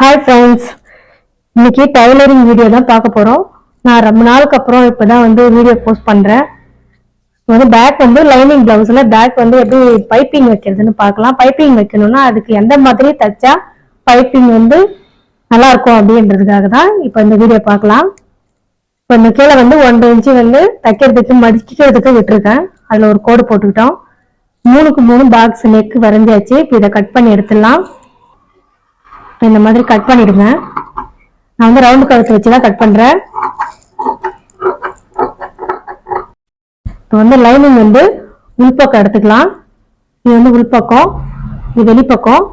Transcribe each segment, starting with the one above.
Hi friends இன்னைக்கு tailoring video தான் பார்க்க போகிறோம் நான் ரொம்ப நாளுக்கு அப்புறம் இப்போ தான் வந்து வீடியோ போஸ்ட் பண்ணுறேன் வந்து பேக் வந்து லைனிங் ப்ளவுஸில் பேக் வந்து எப்படி பைப்பிங் வைக்கிறதுன்னு பார்க்கலாம். பைப்பிங் வைக்கணும்னா அதுக்கு எந்த மாதிரி தைச்சா பைப்பிங் வந்து நல்லா இருக்கும் அப்படின்றதுக்காக தான் இப்போ இந்த வீடியோ பார்க்கலாம். இப்போ இந்த கீழே வந்து ஒன்றரை இன்ச்சு வந்து தைக்கிறதுக்கு மடிக்கிறதுக்கு விட்டுருக்கேன். அதில் ஒரு கோடு போட்டுக்கிட்டோம். மூணுக்கு மூணு பாக்ஸ் நெக் வரைஞ்சாச்சு. இப்போ இதை கட் பண்ணி எடுத்துடலாம். இந்த மாதிரி கட் பண்ணிடுங்க நான் வந்து ரவுண்டு கழுத்து வச்சு தான் கட் பண்றேன். இப்போ வந்து லைனிங் வந்து உள்பக்கம் எடுத்துக்கலாம். இது வந்து உள்பக்கம் இது வெளிப்பக்கம்.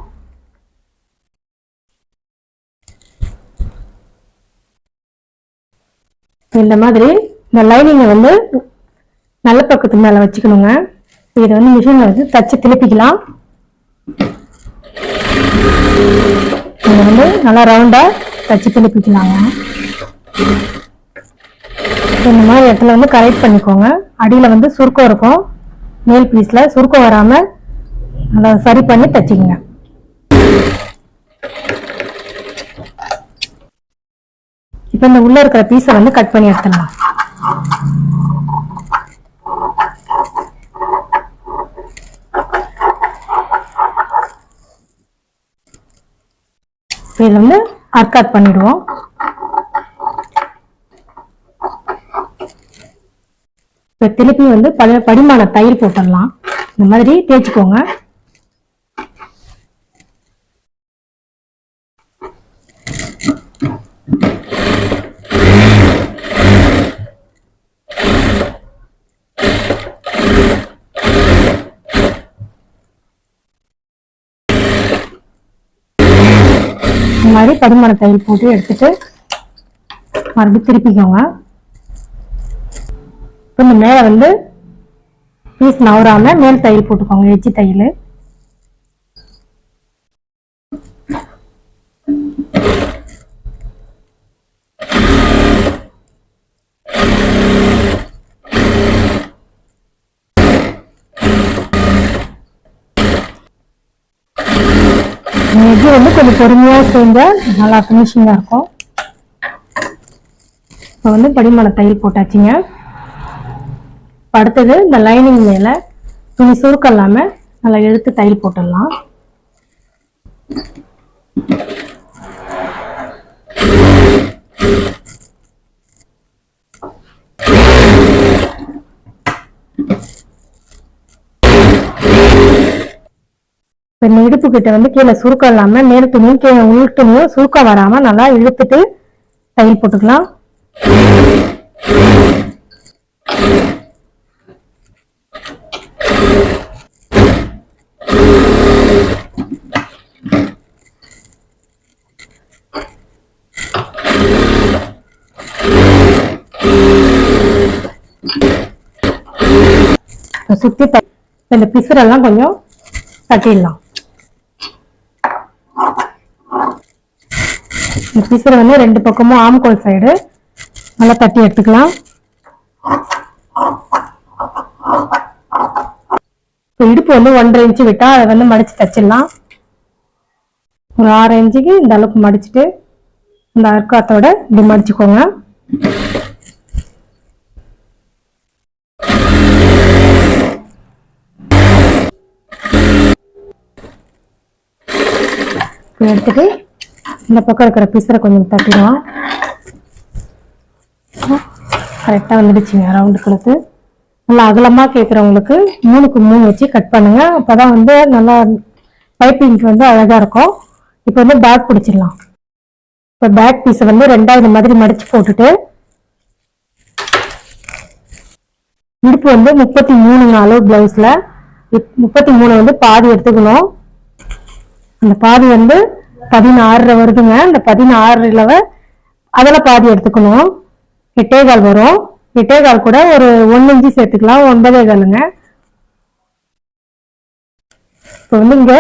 இந்த மாதிரி இந்த லைனிங்கை வந்து நல்ல பக்கத்து மேல வச்சுக்கணுங்க. இதை வந்து மிஷினில் வந்து தச்சு திருப்பிக்கலாம். இது வந்து நல்லா ரவுண்டா தச்சு திருப்பிக்கலாங்க இந்த மாதிரி இடத்துல வந்து கரெக்ட் பண்ணிக்கோங்க. அடியில வந்து சுருக்கம் இருக்கும். மேல் பீஸ்ல சுருக்கம் வராம நல்லா சரி பண்ணி தச்சுக்கோங்க இப்போ இந்த உள்ள இருக்கிற பீஸை வந்து கட் பண்ணி எடுத்துடலாம். இதில் வந்து அர்க்காட் பண்ணிடுவோம். இப்போ திருப்பி வந்து பல படிமான தயிர் போட்டுடலாம். இந்த மாதிரி தேய்ச்சிக்கோங்க இந்த மாதிரி படிமான தயிர் போட்டு எடுத்துட்டு மறுபடியும் திருப்பிக்கோங்க. இப்போ இந்த மேலே வந்து பீஸ் நவராம மேல் தையல் போட்டுக்கோங்க எச்சி தையல் இது வந்து கொஞ்சம் பொறுமையா செஞ்சா நல்லா ஃபினிஷிங்கா இருக்கும். இப்போ வந்து படிமான தையல் போட்டாச்சுங்க. அடுத்தது இந்த லைனிங் மேல துணி சுருக்கம் இல்லாம நல்லா எடுத்து தையல் போட்டுடலாம். இப்போ இந்த இடுப்பு கிட்ட வந்து கீழே சுருக்கம் இல்லாமல் மேல் துணியும் கீழே உள் துணியும் சுருக்கம் வராமல் நல்லா இழுத்துட்டு தையல் போட்டுக்கலாம். சுற்றி இந்த பிசுறெல்லாம் கொஞ்சம் தட்டிடலாம். பிசுறு வந்து ரெண்டு பக்கமும் ஆம்கோல் சைடு நல்லா தட்டி எடுத்துக்கலாம். இப்போ இடுப்பு வந்து ஒன்றரை இன்ச்சு விட்டா அதை வந்து மடிச்சு தச்சிடலாம். ஒரு ஆறு இன்ச்சுக்கு இந்த அளவுக்கு மடிச்சுட்டு இந்த அர்க்காத்தோட இப்படி மடிச்சுக்கோங்க. எடுத்துட்டு இந்த பக்கம் இருக்கிற பிசரை கொஞ்சம் தட்டிடுவோம். கரெக்டாக வந்துடுச்சுங்க ரவுண்டு கழுத்து நல்லா அகலமாக கேட்குறவங்களுக்கு மூணுக்கு மூணு வச்சு கட் பண்ணுங்க. அப்பதான் வந்து நல்லா பைப்பிங்க்கு வந்து அழகாக இருக்கும். இப்போ வந்து பேக் பிடிச்சிடலாம். இப்போ பேக் பீஸை வந்து ரெண்டாவது இந்த மாதிரி மடித்து போட்டுட்டு இடுப்பு வந்து முப்பத்தி மூணு அளவு பிளவுஸ்ல முப்பத்தி மூணு வந்து பாதி எடுத்துக்கணும். அந்த பாதி வந்து பதினாறு வருதுங்க. அந்த பதினாறுல அதில் பாதி எடுத்துக்கணும். எட்டே கால் வரும். எட்டே கால் கூட ஒரு ஒன்று இஞ்சி சேர்த்துக்கலாம். ஒன்பதே காலுங்க. இப்போ வந்து இங்கே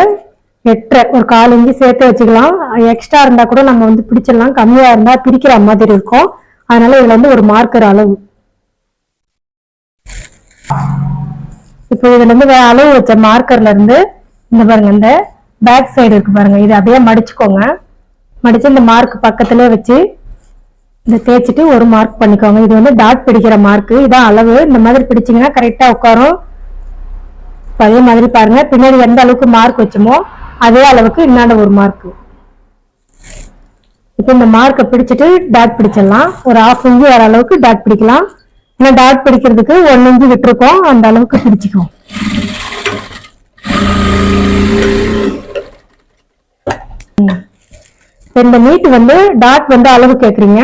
எட்டரை ஒரு கால் இஞ்சி சேர்த்து வச்சுக்கலாம். எக்ஸ்ட்ரா இருந்தால் கூட நம்ம வந்து பிடிச்சிடலாம். கம்மியாக இருந்தால் பிரிக்கிற மாதிரி இருக்கும். அதனால இதில் வந்து ஒரு மார்க்கர் அளவு. இப்போ இதுல இருந்து அளவு வச்ச மார்க்கர்ல இருந்து இந்த பாருங்க இந்த பேக் சைடு இருக்கு பாருங்க. இது அப்படியே மடிச்சுக்கோங்க. மடிச்சு இந்த மார்க் பக்கத்துல வச்சு இந்த தேய்ச்சிட்டு ஒரு மார்க் பண்ணிக்கோங்க. இது வந்து டாட் பிடிக்கிற மார்க் இதான் அளவு. இந்த மாதிரி பிடிச்சீங்கன்னா கரெக்டா உட்காரும். அதே மாதிரி பாருங்க. பின்னாடி எந்த அளவுக்கு மார்க் வச்சோமோ அதே அளவுக்கு இன்னாண்ட ஒரு மார்க் இப்போ இந்த மார்க்கை பிடிச்சிட்டு டாட் பிடிச்சிடலாம். ஒரு ஆஃப் இன்ச்சு வர அளவுக்கு டாட் பிடிக்கலாம். ஏன்னா டாட் பிடிக்கிறதுக்கு ஒன் இன்ச்சு விட்டுருக்கோம். அந்த அளவுக்கு பிடிச்சிக்கும். ரெண்டு இந்த வந்து டாட் வந்து அளவு கேட்குறீங்க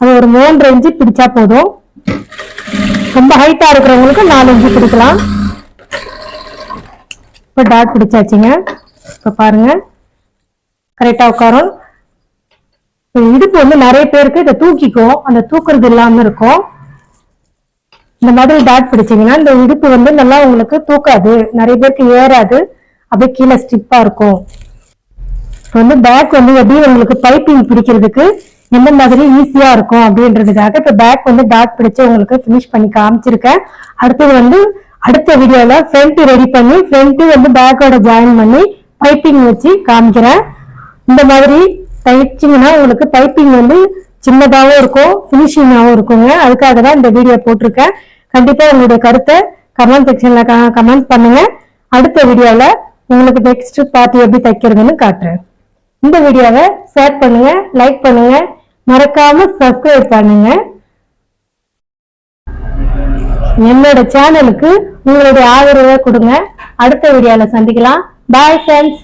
அது ஒரு மூன்றரை இன்ச்சு பிடிச்சா போதும். ரொம்ப ஹைட்டா இருக்கிறவங்களுக்கு நாலு இன்ச்சு பிடிக்கலாம். இப்போ டாட் பிடிச்சாச்சுங்க. இப்போ பாருங்க. கரெக்டாக உட்காரும். இடுப்பு வந்து நிறைய பேருக்கு இதை தூக்கிக்கும். அந்த தூக்குறது இல்லாமல் இருக்கும். இந்த மாதிரி டாட் பிடிச்சீங்கன்னா இந்த இடுப்பு வந்து நல்லா உங்களுக்கு தூக்காது. நிறைய பேருக்கு ஏறாது. அப்படியே கீழே ஸ்டிப்பாக இருக்கும். வந்து பேக் வந்து எப்படி உங்களுக்கு பைப்பிங் பிடிக்கிறதுக்கு எந்த மாதிரி ஈஸியா இருக்கும் அப்படின்றதுக்காக இப்ப பேக் வந்து டாட் பிடிச்சு உங்களுக்கு ஃபினிஷ் பண்ணி காமிச்சிருக்கேன். அடுத்தது வந்து அடுத்த வீடியோல ஃப்ரண்ட் ரெடி பண்ணி ஃப்ரண்ட் வந்து பேக்கோட ஜாயின் பண்ணி பைப்பிங் வச்சு காமிக்கிறேன். இந்த மாதிரி தைச்சிங்கன்னா உங்களுக்கு பைப்பிங் வந்து சின்னதாகவும் இருக்கும் ஃபினிஷிங்காகவும் இருக்குங்க. அதுக்காக தான் இந்த வீடியோ போட்டிருக்கேன். கண்டிப்பா உங்களுடைய கருத்தை கமெண்ட் செக்ஷன்ல கமெண்ட் பண்ணுங்க. அடுத்த வீடியோல உங்களுக்கு நெக்ஸ்ட் பார்ட்டி எப்படி தைக்கிறதுன்னு காட்டுறேன். இந்த வீடியோவை ஷேர் பண்ணுங்க லைக் பண்ணுங்க. மறக்காம சப்ஸ்கிரைப் பண்ணுங்க. என்னோட சேனலுக்கு உங்களுடைய ஆதரவை கொடுங்க. அடுத்த வீடியோல சந்திக்கலாம். Bye friends